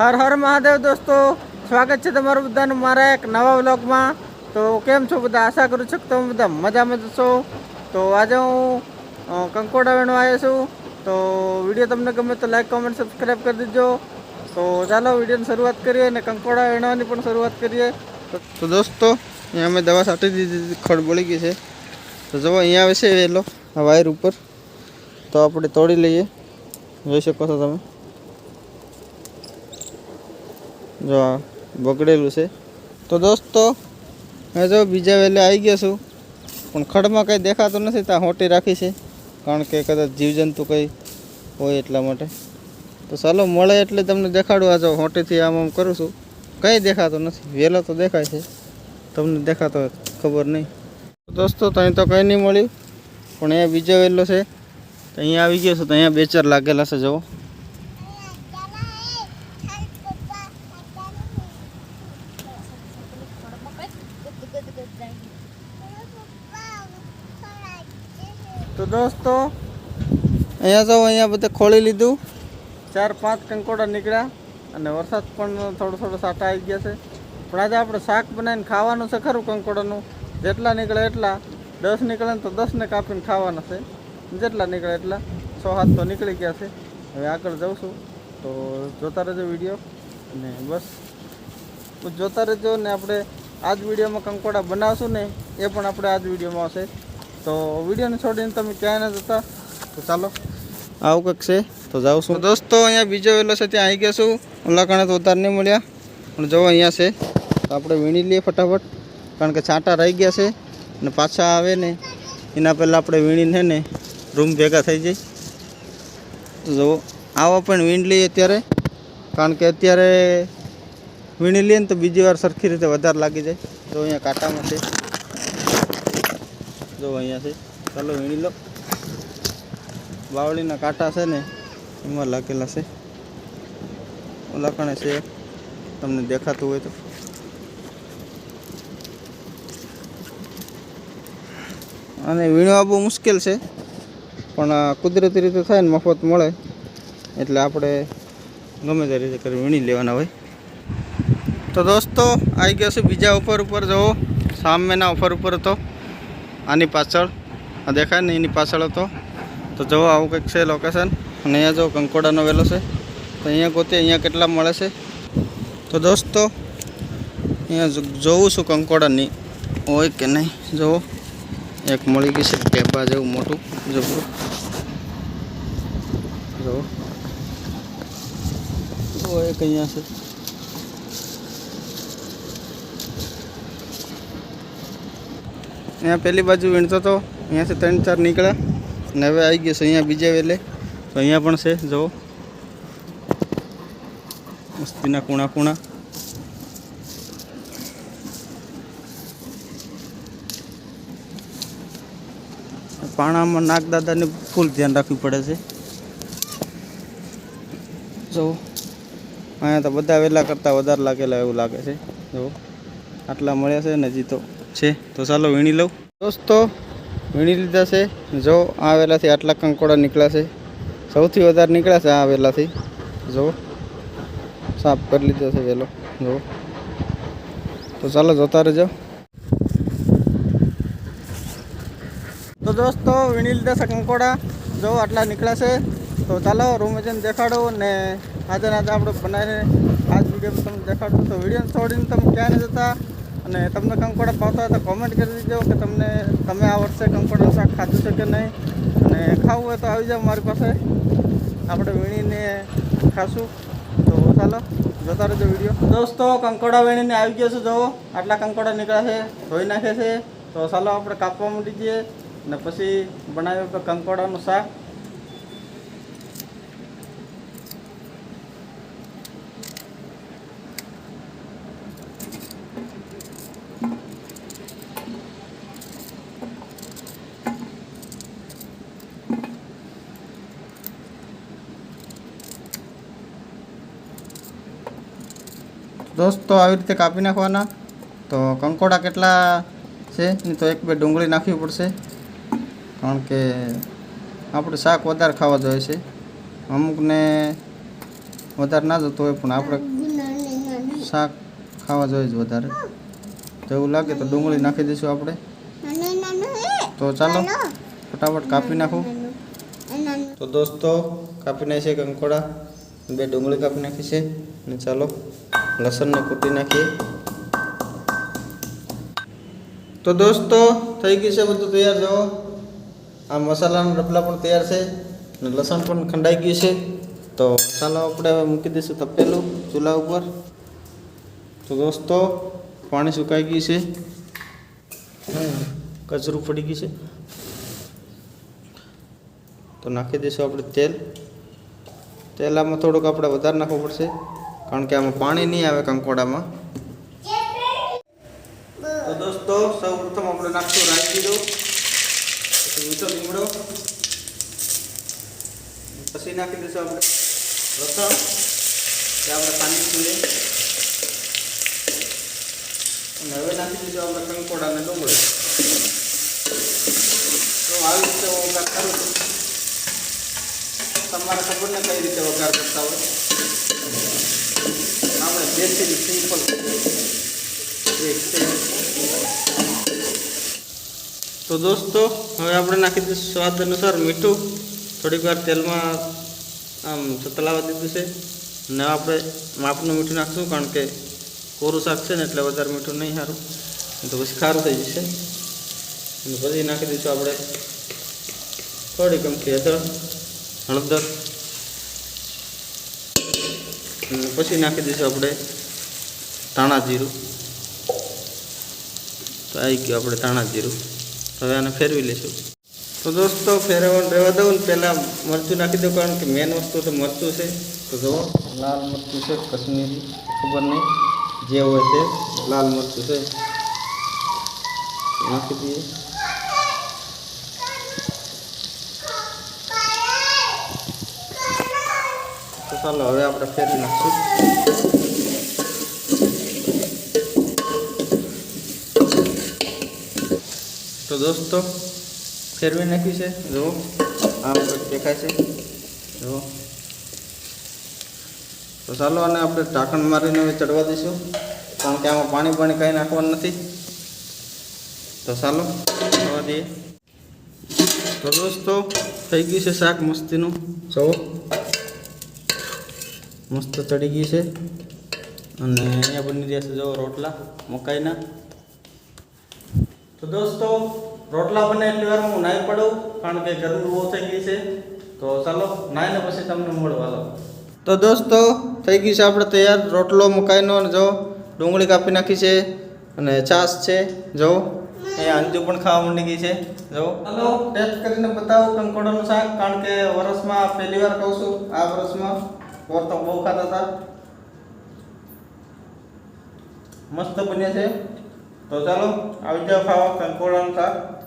હર હર મહાદેવ દોસ્તો, સ્વાગત છે તમારું બધાનું મારા એક નવા વ્લોગમાં. તો કેમ છો બધા? આશા કરું છું કે તમે બધા મજામાં જશો તો આજે હું કંકોડા વેણો આવ્યો છું. તો વીડિયો તમને ગમે તો લાઈક કોમેન્ટ સબસ્ક્રાઈબ કરી દેજો. તો ચાલો વિડીયોની શરૂઆત કરીએ અને કંકોડા વેણવાની પણ શરૂઆત કરીએ. તો- દોસ્તો, અહીંયા અમે દવા છાંટી દીધી, ખડ બળી ગઈ છે. તો જો અહીંયા આવે છે વેલો, આ વાયર ઉપર. તો આપણે તોડી લઈએ. જોઈ શકો છો તમે. જો આ બગડેલું છે. તો દોસ્તો, મેં જો બીજા વેલે આવી ગયો છું. પણ ખડમાં કંઈ દેખાતું નથી, ત્યાં હોટી રાખી છે. કારણ કે કદાચ જીવજંતુ કંઈ હોય એટલા માટે. તો ચાલો, મળે એટલે તમને દેખાડું આ જો હોટીથી આમ આમ કરું છું. કંઈ દેખાતું નથી. વહેલો તો દેખાય છે. તમને દેખાતો ખબર નહીં. દોસ્તો ત્યાં તો કંઈ નહીં મળ્યું. પણ અહીંયા બીજો વહેલો છે. અહીંયા આવી ગયો છું. તો અહીંયા બે ચાર લાગેલા છે, જુઓ. દોસ્તો અહીંયા જો અહીંયા બધે ખોળી લીધું. ચાર પાંચ કંકોડા નીકળ્યા અને વરસાદ પણ થોડો થોડો સાટા આવી ગયા છે. પણ આજે આપણે શાક બનાવીને ખાવાનું છે ખરું કંકોડાનું. જેટલા નીકળે એટલા. દસ નીકળે ને તો દસને કાપીને ખાવાના છે. જેટલા નીકળે એટલા. સો હાથ તો નીકળી ગયા છે. હવે આગળ જાઉં છું. તો જોતા રહેજો વીડિયો. અને બસ. જોતા રહેજો ને આપણે આ જ વિડીયોમાં કંકોડા બનાવશું ને એ પણ આપણે આ જ વિડીયોમાં આવશે. તો વિડીયોને છોડીને તમે ક્યાંય ન જતા તો ચાલો. આવું કંઈક છે તો જાઉં છું. દોસ્તો અહીંયા બીજો વેલો છે ત્યાં આવી ગયા છું. ઉલ્લાકાણે તો ઉતાર નહીં મળ્યા. પણ જો અહીંયા છે તો આપણે વીણી લઈએ ફટાફટ. કારણ કે છાંટા રહી ગયા છે અને પાછા આવે ને એના પહેલાં આપણે વીણીને ને રૂમ ભેગા થઈ જાય તો જુઓ આવો પણ વીણ લઈએ અત્યારે. કારણ કે અત્યારે વીણી લઈએ ને તો બીજી વાર સરખી રીતે વધારે લાગી જાય. જો અહીંયા કાંટામાં છે. જો અહીંયા છે. ચાલો વીણી લો. બાવળીના કાંટા છે ને, એમાં લાગેલા છે. લખણે છે, તમને દેખાતું હોય તો. અને વીણવા બહુ મુશ્કેલ છે, પણ કુદરતી રીતે થાય ને મફત મળે, એટલે આપણે ગમે તે રીતે કરી વીણી લેવાના હોય. તો દોસ્તો, આવી ગયો છે બીજા ઉપર ઉપર. જવો સામેના ઓફર ઉપર હતો. આની પાછળ, આ દેખાય ને એની પાછળ હતો. તો જુઓ આવું કંઈક છે લોકેશન અને અહીંયા જો કંકોડાનો વેલો છે. તો અહીંયા ગોતે, અહીંયા કેટલા મળે છે? તો દોસ્તો, અહીંયા જોવું છું કંકોડાની. હોય કે નહીં? જુઓ. એક મળી ગઈ છે ટેબા જેવું મોટું. જબરું જુઓ એક અહીંયા છે. અહીંયા પેલી બાજુ વીણતો હતો અહીંયાથી ત્રણ ચાર નીકળ્યા. અને હવે આવી ગયો છે અહીંયા બીજે વેલે. તો અહીંયા પણ છે, જુઓ. મસ્તીના કૂણા કૂણા. પાણામાં નાગદાદાને ફૂલ ધ્યાન રાખવું પડે છે. જો અહીંયા તો બધા વહેલા કરતાં વધારે લાગેલા એવું લાગે છે. જો આટલા મળ્યા છે નજી તો છે? તો ચાલો વીણી લઉં. દોસ્તો, વીણી લીધા છે. જો આ વેલાથી આટલા કંકોડા નીકળ્યા છે. સૌથી વધારે નીકળ્યા છે આ વેલાથી. જો, સાફ કરી લીધો છે વેલો. જો. તો ચાલો જોતા રહેજો. તો દોસ્તો, વીણી લીધા છે કંકોડા. જો આટલા નીકળ્યા છે. તો ચાલો રૂમ જઈને દેખાડો ને આજે આજે આપણે બનાવીને આજ વીડિયો તમને દેખાડું તો વીડિયો છોડીને તમે ક્યાં જતા. અને તમને કંકોડા પાવતા હોય તો કોમેન્ટ કરી દેજો કે તમને, તમે આ વર્ષે કંકોડાનું શાક ખાધું છે કે નહીં? અને ખાવું હોય તો આવી જાઓ મારી પાસે. આપણે વીણીને ખાશું. તો ચાલો, જોતા રહેજો વીડિયો. દોસ્તો, કંકોડા વીણીને આવી ગયો છું, જુઓ. આટલા કંકોડા નીકળ્યા છે, ધોઈ નાખે છે. તો ચાલો, આપણે કાપવા મૂકી જઈએ અને પછી બનાવ્યું કંકોડાનું શાક. દોસ્તો આવી રીતે કાપી નાખવાના. તો કંકોડા કેટલા છે? એ તો એક બે ડુંગળી નાખવી પડશે. કારણ કે આપણે શાક વધારે ખાવા જોઈએ છે. અમુકને વધારે ના જતું હોય, પણ આપણે શાક ખાવા જોઈએ જ વધારે. તો એવું લાગે તો ડુંગળી નાખી દઈશું આપણે. તો ચાલો, ફટાફટ કાપી નાખું. તો દોસ્તો, કાપી નાખીએ કંકોડા. બે ડુંગળી કાપી નાખી છે. અને ચાલો. લસણને કૂટી નાખીએ. તો દોસ્તો, થઈ ગયું છે બધું તૈયાર જો આ મસાલાના ડબલા પણ તૈયાર છે અને લસણ પણ ખંડાઈ ગયું છે. તો મસાલો આપણે હવે મૂકી દઈશું તપેલું ચૂલા ઉપર. તો દોસ્તો, પાણી સુકાઈ ગયું છે. કચરું પડી ગયું છે. તો નાખી દઈશું આપણે તેલ. તેલ આમાં થોડુંક આપણે વધારે નાખવું પડશે. કારણ કે આમાં પાણી નહીં આવે કંકોડામાં. તો દોસ્તો સૌ પ્રથમ આપણે નાખશું રાઈ જીરો પછી મીઠો લીમડો. પછી નાખી દઈશું આપણે લસણ. જે આપણે પાણી છીએ અને હવે નાખી દઈશું આપણે કંકોડા અને ડુંગળી. તો આવી રીતે વઘાર કરું છું. તમારે ખબર ને કઈ રીતે વઘાર કરતા હોય? દેશી સિમ્પલ તો દોસ્તો, હવે આપણે નાખી દઈશું સ્વાદ અનુસાર મીઠું. થોડીક વાર તેલમાં આમ સતલાવા દીધું છે. ને આપણે માપનું મીઠું નાખશું, કારણ કે કોરું શાક છે ને, એટલે વધારે મીઠું નહીં સારું. તો પછી ખારું થઈ જશે. અને પછી નાખી દઈશું આપણે થોડી ગમતી હળદર હળદર. પછી નાખી દઈશું આપણે ધાણા જીરું. તો આવી ગયું આપણે ધાણા જીરું. હવે આને ફેરવી લઈશું. તો દોસ્તો, ફેરવવાનું રહેવા દઉં ને પહેલાં મરચું નાખી દઉં, કારણ કે મેન વસ્તુ તો મરચું છે. તો જુઓ, લાલ મરચું છે, કશ્મીરી, ખબર નહીં જે હોય તે લાલ મરચું છે. નાખી દઈએ. ચાલો, હવે આપણે ફેરવી નાખશું. તો દોસ્તો, ફેરવી નાખ્યું છે. જુઓ, આમ દેખાય છે. જુઓ. તો ચાલો, આને આપણે ઢાંકણ મારીને હવે ચડવા દઈશું. કારણ કે આમાં પાણી પાણી કંઈ નાખવાનું નથી. તો ચાલો ચડવા દઈએ. તો દોસ્તો, થઈ ગયું છે શાક મસ્તીનું. જુઓ. મસ્ત ચડી ગઈ છે. અને અહીંયા બની રહ્યા છે જો રોટલા મકાઈના. તો દોસ્તો રોટલા બને એટલી વાર હું નાહી પડું કારણ કે ગરમી બહુ થઈ ગઈ છે. તો ચાલો નાહીને પછી તમને મળવા લો તો દોસ્તો થઈ ગઈ છે આપણે તૈયાર. રોટલો મકાઈનો અને જો ડુંગળી કાપી નાખી છે અને છાશ છે. જો અહીંયા અંજુ પણ ખાવા માંડી ગઈ છે. જો ચાલો ટેસ્ટ કરીને બતાવો કંકોડાનું શાક કારણ કે વરસમાં પહેલી વાર કહું છું આ વરસમાં. ઓર તો બહુ ખાતા હતા. મસ્ત બન્યા છે. તો ચાલો, આવી જાઓ ખાવા કંકોડાનું શાક.